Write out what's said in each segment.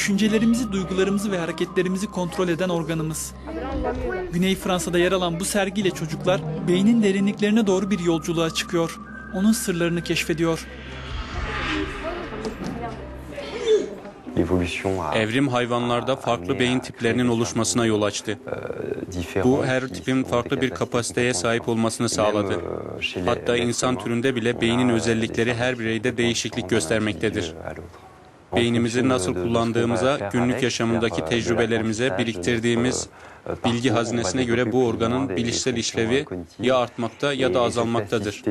düşüncelerimizi, duygularımızı ve hareketlerimizi kontrol eden organımız. Güney Fransa'da yer alan bu sergiyle çocuklar beynin derinliklerine doğru bir yolculuğa çıkıyor. Onun sırlarını keşfediyor. Evrim hayvanlarda farklı beyin tiplerinin oluşmasına yol açtı. Bu her tipin farklı bir kapasiteye sahip olmasını sağladı. Hatta insan türünde bile beynin özellikleri her bireyde değişiklik göstermektedir. Beynimizi nasıl kullandığımıza, günlük yaşamındaki tecrübelerimize, biriktirdiğimiz bilgi hazinesine göre bu organın bilişsel işlevi ya artmakta ya da azalmaktadır.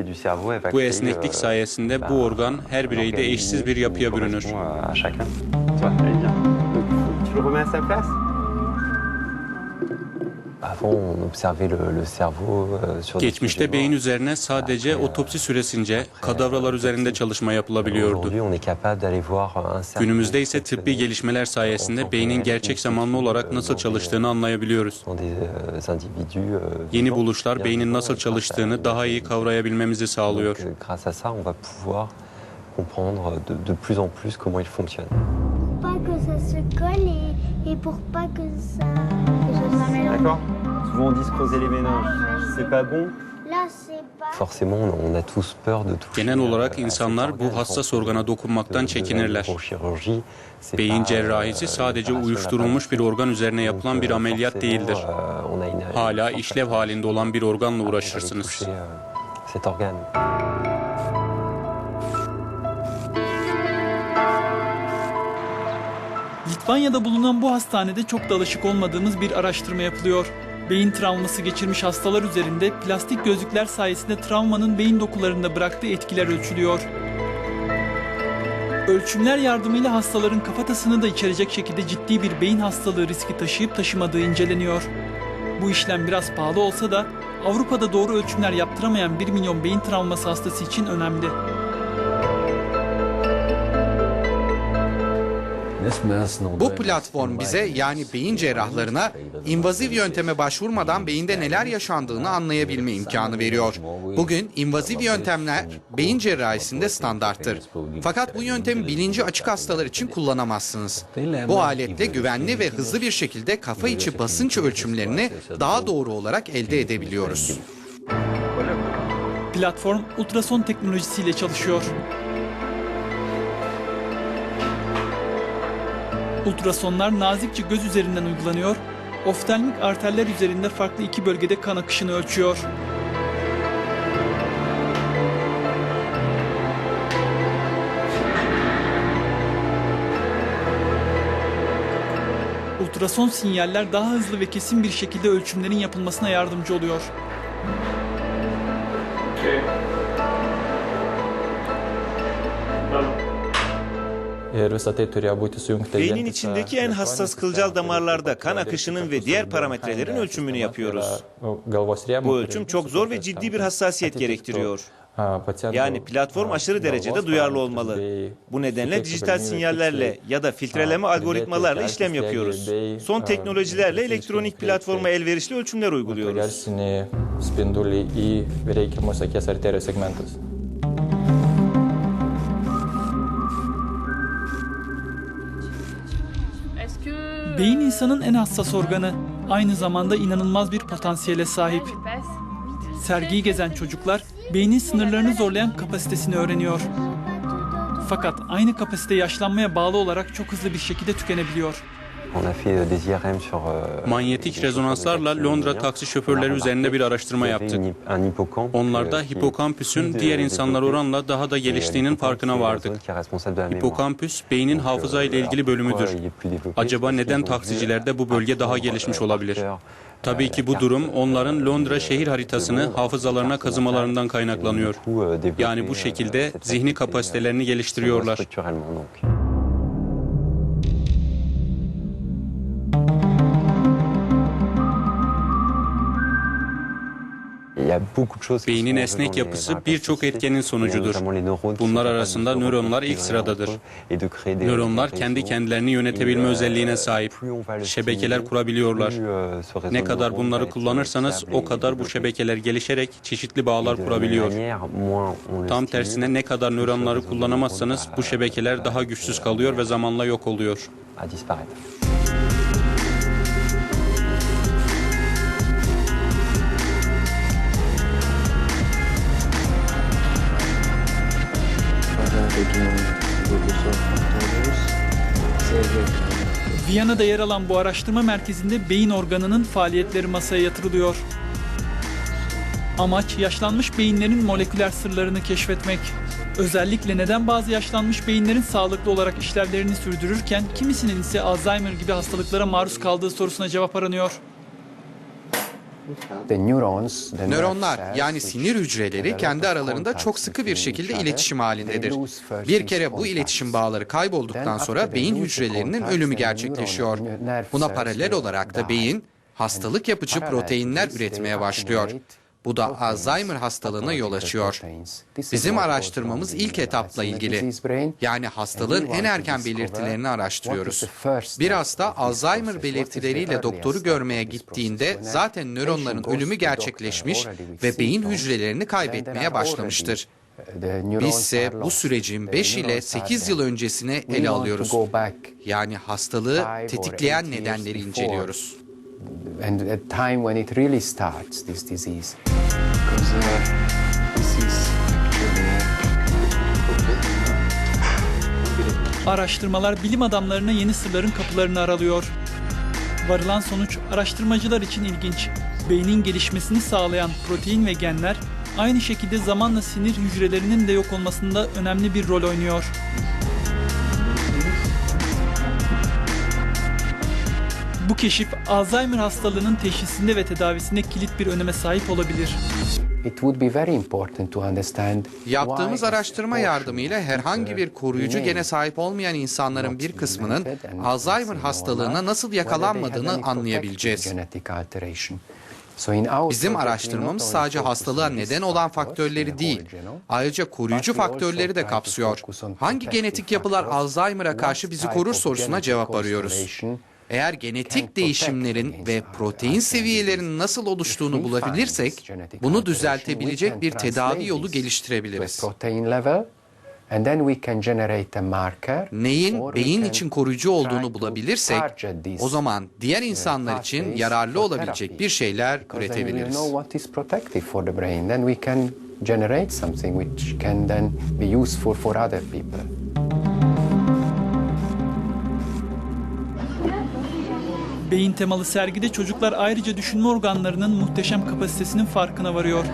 Bu esneklik sayesinde bu organ her bireyde eşsiz bir yapıya bürünür. Tu le remets à sa place Geçmişte sujets beyin üzerine sadece otopsi süresince kadavralar üzerinde çalışma yapılabiliyordu. Aujourd'hui, on est capable d'aller voir un cerveau Günümüzde ise tıbbi gelişmeler sayesinde beynin gerçek zamanlı olarak nasıl çalıştığını anlayabiliyoruz. euh, euh, Yeni buluşlar beynin nasıl çalıştığını daha iyi kavrayabilmemizi sağlıyor. Euh, comprendre de, de plus en plus comment il fonctionne. pas que ça se colle et, et pour pas que ça. D'accord Se creuser les méninges. C'est pas bon. Là, c'est pas. Forcément, on a, on a tous peur de toucher. Genel olarak euh, insanlar bu hassas organa dokunmaktan çekinirler. Beyin pas, cerrahisi euh, sadece uyuşturulmuş bir organ üzerine yapılan Donc, bir euh, ameliyat değildir. euh, Hala işlev halinde olan bir organla uğraşırsınız. toucher, euh, cet organe. Litvanya'da bulunan bu hastanede çok da alışık olmadığımız bir araştırma yapılıyor. Beyin travması geçirmiş hastalar üzerinde plastik gözlükler sayesinde travmanın beyin dokularında bıraktığı etkiler ölçülüyor. Ölçümler yardımıyla hastaların kafatasını da içerecek şekilde ciddi bir beyin hastalığı riski taşıyıp taşımadığı inceleniyor. Bu işlem biraz pahalı olsa da Avrupa'da doğru ölçümler yaptıramayan 1 milyon beyin travması hastası için önemli. Bu platform bize yani beyin cerrahlarına invaziv yönteme başvurmadan beyinde neler yaşandığını anlayabilme imkanı veriyor. Bugün invaziv yöntemler beyin cerrahisinde standarttır. Fakat bu yöntemi bilinci açık hastalar için kullanamazsınız. Bu aletle güvenli ve hızlı bir şekilde kafa içi basınç ölçümlerini daha doğru olarak elde edebiliyoruz. Platform ultrason teknolojisiyle çalışıyor. Ultrasonlar nazikçe göz üzerinden uygulanıyor, oftalmik arterler üzerinde farklı iki bölgede kan akışını ölçüyor. Ultrason sinyaller daha hızlı ve kesin bir şekilde ölçümlerin yapılmasına yardımcı oluyor. Beynin içindeki en hassas kılcal damarlarda kan akışının ve diğer parametrelerin ölçümünü yapıyoruz. Bu ölçüm çok zor ve ciddi bir hassasiyet gerektiriyor. Yani platform aşırı derecede duyarlı olmalı. Bu nedenle dijital sinyallerle ya da filtreleme algoritmalarla işlem yapıyoruz. Son teknolojilerle elektronik platforma elverişli ölçümler uyguluyoruz. Beyin insanın en hassas organı. Aynı zamanda inanılmaz bir potansiyele sahip. Sergiyi gezen çocuklar beynin sınırlarını zorlayan kapasitesini öğreniyor. Fakat aynı kapasite yaşlanmaya bağlı olarak çok hızlı bir şekilde tükenebiliyor. Euh, euh, Manyetik rezonanslarla Londra taksi şoförleri üzerinde bir araştırma yaptık. Onlarda qui- hipokampüsün diğer de- insanlar développé. oranla daha da euh, geliştiğinin farkına vardık. Hipokampüs beynin euh, hafıza ile ilgili bölümüdür. Acaba neden taksicilerde bu bölge daha gelişmiş euh, olabilir? Tabii euh, ki bu durum onların Londra şehir haritasını hafızalarına kazımalarından kaynaklanıyor. euh, Yani bu euh, şekilde zihni kapasitelerini euh, geliştiriyorlar. Beynin esnek yapısı birçok etkenin sonucudur. Bunlar arasında nöronlar ilk sıradadır. Nöronlar kendi kendilerini yönetebilme özelliğine sahip. Şebekeler kurabiliyorlar. Ne kadar bunları kullanırsanız o kadar bu şebekeler gelişerek çeşitli bağlar kurabiliyor. Tam tersine ne kadar nöronları kullanamazsanız bu şebekeler daha güçsüz kalıyor ve zamanla yok oluyor. Viyana'da yer alan bu araştırma merkezinde beyin organının faaliyetleri masaya yatırılıyor. Amaç yaşlanmış beyinlerin moleküler sırlarını keşfetmek. Özellikle neden bazı yaşlanmış beyinlerin sağlıklı olarak işlevlerini sürdürürken kimisinin ise Alzheimer gibi hastalıklara maruz kaldığı sorusuna cevap aranıyor. Nöronlar yani sinir hücreleri kendi aralarında çok sıkı bir şekilde iletişim halindedir. Bir kere bu iletişim bağları kaybolduktan sonra beyin hücrelerinin ölümü gerçekleşiyor. Buna paralel olarak da beyin hastalık yapıcı proteinler üretmeye başlıyor. Bu da Alzheimer hastalığına yol açıyor. Bizim araştırmamız ilk etapla ilgili. Yani hastalığın en erken belirtilerini araştırıyoruz. Bir hasta Alzheimer belirtileriyle doktoru görmeye gittiğinde zaten nöronların ölümü gerçekleşmiş ve beyin hücrelerini kaybetmeye başlamıştır. Biz ise bu sürecin 5 ile 8 yıl öncesine ele alıyoruz. Yani hastalığı tetikleyen nedenleri inceliyoruz. And at time when it really starts this disease Araştırmalar bilim adamlarına yeni sırların kapılarını aralıyor. Varılan sonuç araştırmacılar için ilginç. Beynin gelişmesini sağlayan protein ve genler aynı şekilde zamanla sinir hücrelerinin de yok olmasında önemli bir rol oynuyor. Bu keşif Alzheimer hastalığının teşhisinde ve tedavisinde kilit bir öneme sahip olabilir. it would be very important to understand Yaptığımız araştırma yardımıyla herhangi bir koruyucu gene sahip olmayan insanların bir kısmının Alzheimer hastalığına nasıl yakalanmadığını anlayabileceğiz. Bizim araştırmamız sadece hastalığa neden olan faktörleri değil, ayrıca koruyucu faktörleri de kapsıyor. Hangi genetik yapılar? Alzheimer'a karşı bizi korur sorusuna cevap arıyoruz. Eğer genetik değişimlerin ve protein seviyelerinin nasıl oluştuğunu bulabilirsek, bunu düzeltebilecek bir tedavi yolu geliştirebiliriz. and then we can generate a marker Neyin beyin için koruyucu olduğunu bulabilirsek, o zaman diğer uh, insanlar için yararlı olabilecek bir şeyler üretebiliriz. generate something which can then be useful for other people. Beyin temalı sergide çocuklar ayrıca düşünme organlarının muhteşem kapasitesinin farkına varıyor.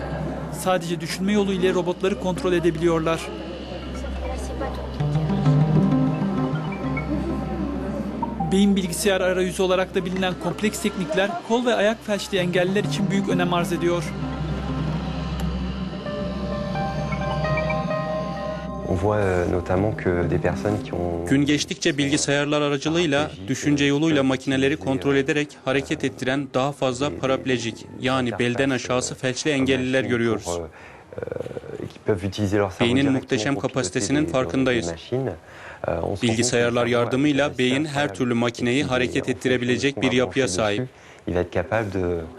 Sadece düşünme yolu ile robotları kontrol edebiliyorlar. Beyin bilgisayar arayüzü olarak da bilinen kompleks teknikler kol ve ayak felçli engelliler için büyük önem arz ediyor. Gün geçtikçe bilgisayarlar aracılığıyla, düşünce yoluyla makineleri kontrol ederek hareket ettiren daha fazla paraplejik yani belden aşağısı felçli engelliler görüyoruz. Euh, euh, Beynin muhteşem kapasitesinin farkındayız. Euh, Bilgisayarlar yardımıyla beyin her türlü makineyi hareket ettirebilecek ce bir yapıya sahip.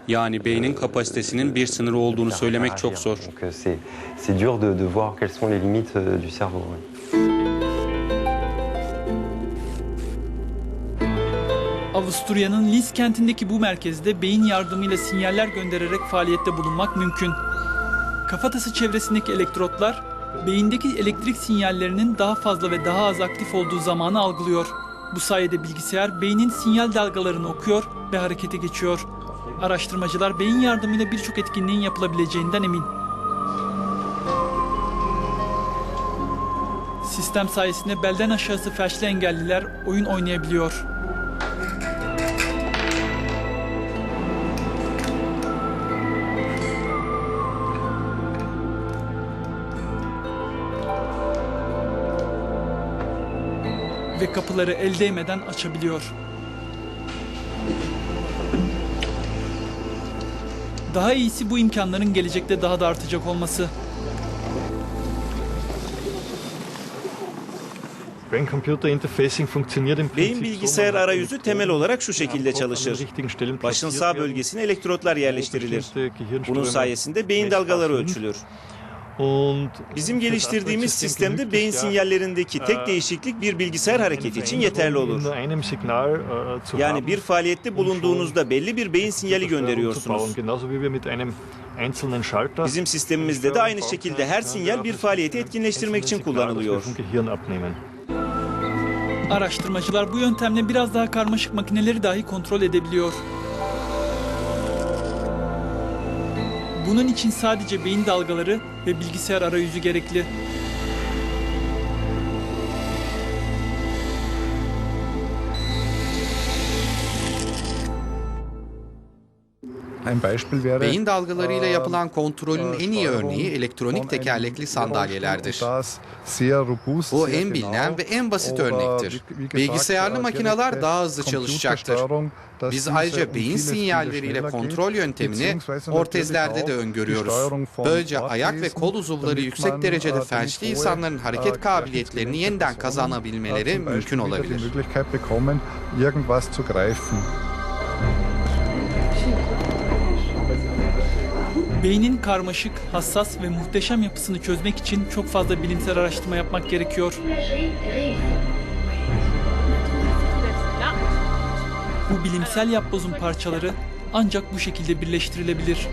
Yani beynin kapasitesinin bir sınırı olduğunu söylemek çok zor. Donc c'est c'est dur de, de voir quelles sont les limites du cerveau. ouais. Avusturya'nın Linz kentindeki bu merkezde beyin yardımıyla sinyaller göndererek faaliyette bulunmak mümkün. Kafatası çevresindeki elektrotlar beyindeki elektrik sinyallerinin daha fazla ve daha az aktif olduğu zamanı algılıyor. Bu sayede bilgisayar beynin sinyal dalgalarını okuyor ve harekete geçiyor. Araştırmacılar beyin yardımıyla birçok etkinliğin yapılabileceğinden emin. Sistem sayesinde belden aşağısı felçli engelliler oyun oynayabiliyor. Ve kapıları el değmeden açabiliyor. Daha iyisi bu imkanların gelecekte daha da artacak olması. Beyin bilgisayar arayüzü temel olarak şu şekilde çalışır. Başın sağ bölgesine elektrotlar yerleştirilir. Bunun sayesinde beyin dalgaları ölçülür. Bizim geliştirdiğimiz sistemde beyin sinyallerindeki tek değişiklik bir bilgisayar hareketi için yeterli olur. Yani bir faaliyette bulunduğunuzda belli bir beyin sinyali gönderiyorsunuz. Bizim sistemimizde de aynı şekilde her sinyal bir faaliyeti etkinleştirmek için kullanılıyor. Araştırmacılar bu yöntemle biraz daha karmaşık makineleri dahi kontrol edebiliyor. Bunun için sadece beyin dalgaları ve bilgisayar arayüzü gerekli. Beyin dalgalarıyla yapılan kontrolün en iyi örneği elektronik tekerlekli sandalyelerdir. Bu en bilinen ve en basit örnektir. Bilgisayarlı makineler daha hızlı çalışacaktır. Biz ayrıca beyin sinyalleriyle kontrol yöntemini ortezlerde de öngörüyoruz. Böylece ayak ve kol uzuvları yüksek derecede felçli insanların hareket kabiliyetlerini yeniden kazanabilmeleri mümkün olabilir. Beynin karmaşık, hassas ve muhteşem yapısını çözmek için çok fazla bilimsel araştırma yapmak gerekiyor. Bu bilimsel yapbozun parçaları ancak bu şekilde birleştirilebilir.